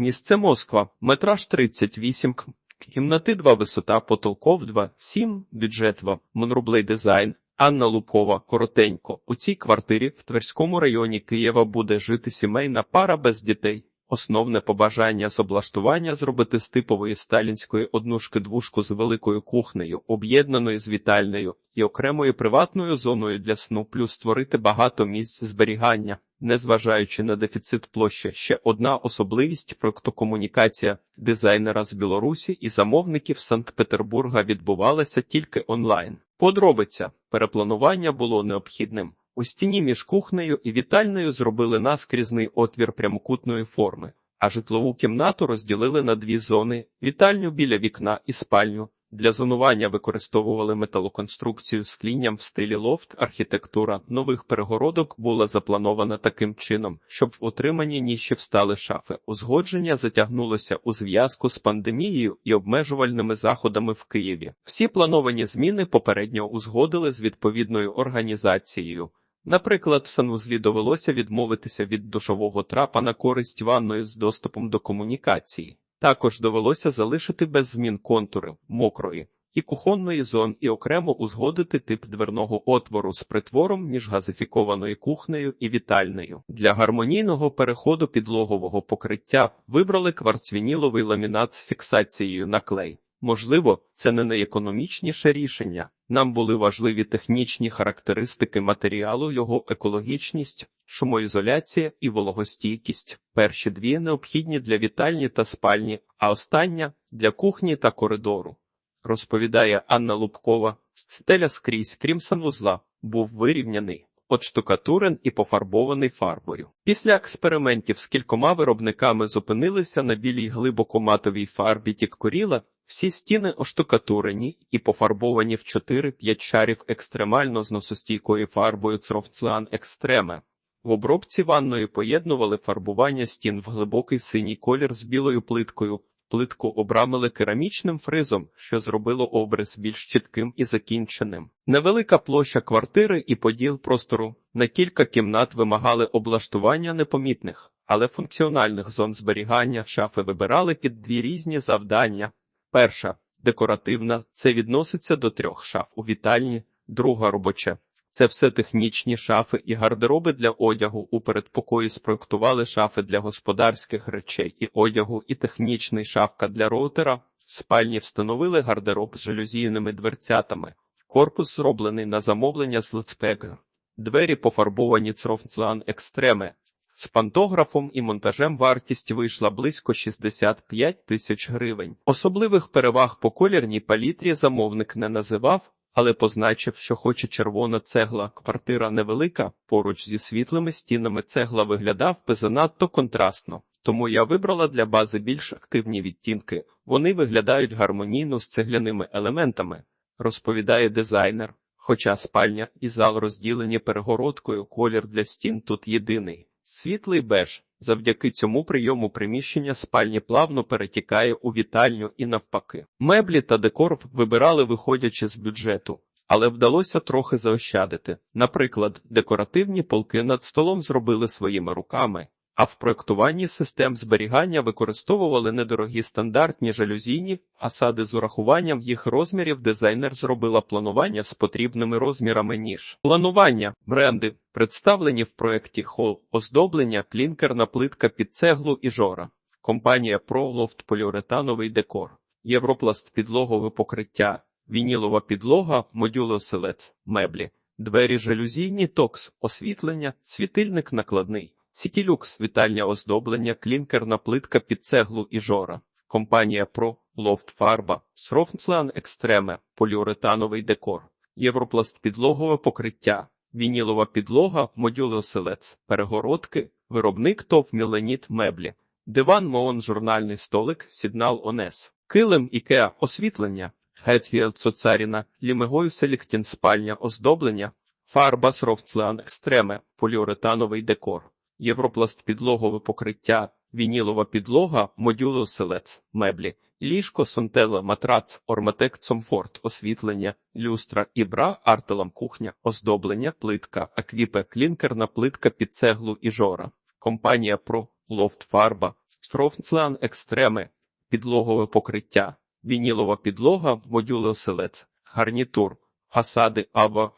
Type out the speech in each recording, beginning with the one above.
Місце Москва, метраж 38 км. Кімнати 2 висота, потолков 2, 7, бюджет 2, монрублей дизайн. Анна Лупкова, коротенько. У цій квартирі в Тверському районі Києва буде жити сімейна пара без дітей. Основне побажання з облаштування зробити з типової сталінської однушки-двушку з великою кухнею, об'єднаною з вітальнею і окремою приватною зоною для сну, плюс створити багато місць зберігання. Незважаючи на дефіцит площі, ще одна особливість проектокомунікація дизайнера з Білорусі і замовників Санкт-Петербурга відбувалася тільки онлайн. Подробиця перепланування було необхідним. У стіні між кухнею і вітальною зробили наскрізний отвір прямокутної форми, а житлову кімнату розділили на дві зони: вітальню біля вікна і спальню. Для зонування використовували металоконструкцію з клінням в стилі лофт. Архітектура нових перегородок була запланована таким чином, щоб в отриманні ніші встали шафи. Узгодження затягнулося у зв'язку з пандемією і обмежувальними заходами в Києві. Всі плановані зміни попередньо узгодили з відповідною організацією. Наприклад, в санвузлі довелося відмовитися від душового трапа на користь ванної з доступом до комунікації. Також довелося залишити без змін контури мокрої і кухонної зон і окремо узгодити тип дверного отвору з притвором між газифікованою кухнею і вітальнею. Для гармонійного переходу підлогового покриття вибрали кварцвініловий ламінат з фіксацією на клей. Можливо, це не найекономічніше рішення. Нам були важливі технічні характеристики матеріалу, його екологічність, шумоізоляція і вологостійкість. Перші дві необхідні для вітальні та спальні, а остання для кухні та коридору. Розповідає Анна Лубкова, стеля скрізь, крім санвузла, був вирівняний, отштукатурен і пофарбований фарбою. Після експериментів з кількома виробниками зупинилися на білій глибокоматовій фарбі тіккоріла, всі стіни оштукатурені і пофарбовані в 4-5 шарів екстремально зносостійкою фарбою Цровцлан Екстреме. В обробці ванної поєднували фарбування стін в глибокий синій колір з білою плиткою. Плитку обрамили керамічним фризом, що зробило образ більш чітким і закінченим. Невелика площа квартири і поділ простору на кілька кімнат вимагали облаштування непомітних, але функціональних зон зберігання шафи вибирали під дві різні завдання. Перша декоративна це відноситься до трьох шаф у вітальні, друга робоча. Це все технічні шафи і гардероби для одягу. У передпокої спроектували шафи для господарських речей і одягу, і технічний шафка для роутера. В спальні встановили гардероб з жалюзійними дверцятами. Корпус зроблений на замовлення з лицпега. Двері пофарбовані цровцлан екстреме. З пантографом і монтажем вартість вийшла близько 65 тисяч гривень. Особливих переваг по колірній палітрі замовник не називав, але позначив, що хоче червона цегла. Квартира невелика, поруч зі світлими стінами цегла виглядав би занадто контрастно. Тому я вибрала для бази більш активні відтінки. Вони виглядають гармонійно з цегляними елементами, розповідає дизайнер. Хоча спальня і зал розділені перегородкою, колір для стін тут єдиний. Світлий беж. Завдяки цьому прийому приміщення спальні плавно перетікає у вітальню і навпаки. Меблі та декор вибирали, виходячи з бюджету, але вдалося трохи заощадити. Наприклад, декоративні полки над столом зробили своїми руками, а в проектуванні систем зберігання використовували недорогі стандартні жалюзійні асади з урахуванням їх розмірів. Дизайнер зробила планування з потрібними розмірами ніж. Планування бренди представлені в проєкті Хол, оздоблення, клінкерна плитка під цеглу і жора. Компанія ProLoft поліуретановий декор, Європласт підлогове покриття, вінілова підлога, модюлоселець, меблі, двері жалюзійні, токс, освітлення, світильник накладний. Сітілюкс, вітальня оздоблення, клінкерна плитка під цеглу і жора. Компанія Pro, Loft Фарба, Срофнслан Екстреме, поліуретановий декор, Європласт підлогове покриття, вінілова підлога, модюлеоселець, перегородки, виробник ТОВ Міленіт меблі, диван Моон журнальний столик, Сігнал Онес, килим Ікеа, освітлення, Гетфілд Соцаріна, Лімегою Селіктін спальня, оздоблення, фарба Срофцлан Екстреме, поліуретановий декор. Європласт підлогове покриття, вінілова підлога, модюлоселець, меблі, ліжко, сонтела, матрац, орматек, цомфорт, освітлення, люстра, ібра, артелам кухня, оздоблення, плитка, аквіпе, клінкерна плитка під цеглу і жора. Компанія Про, Лофт Фарба, Строфцлан екстреми, підлогове покриття, вінілова підлога, модюли оселець, гарнітур, фасади або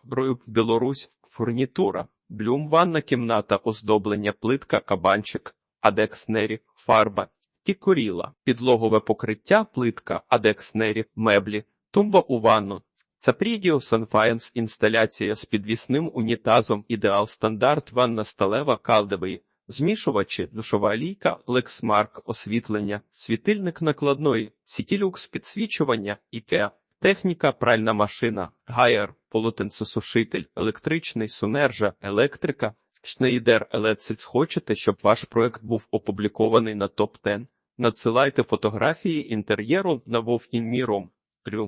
Білорусь, фурнітура, блюм ванна кімната, оздоблення, плитка, кабанчик, адекснері, фарба, тікоріла, підлогове покриття, плитка, адекснері, меблі, тумба у ванну. Цапрідіо Санфаєнс інсталяція з підвісним унітазом ідеал стандарт ванна сталева калдовий, змішувачі, душова лійка, лексмарк, освітлення, світильник накладної, сітілюкс підсвічування, ікеа, техніка, пральна машина, гайер, полотенцесушитель, електричний, сунержа, електрика, Шнейдер Елецельц. Хочете, щоб ваш проект був опублікований на топ 10 Надсилайте фотографії інтер'єру на Вовінміром.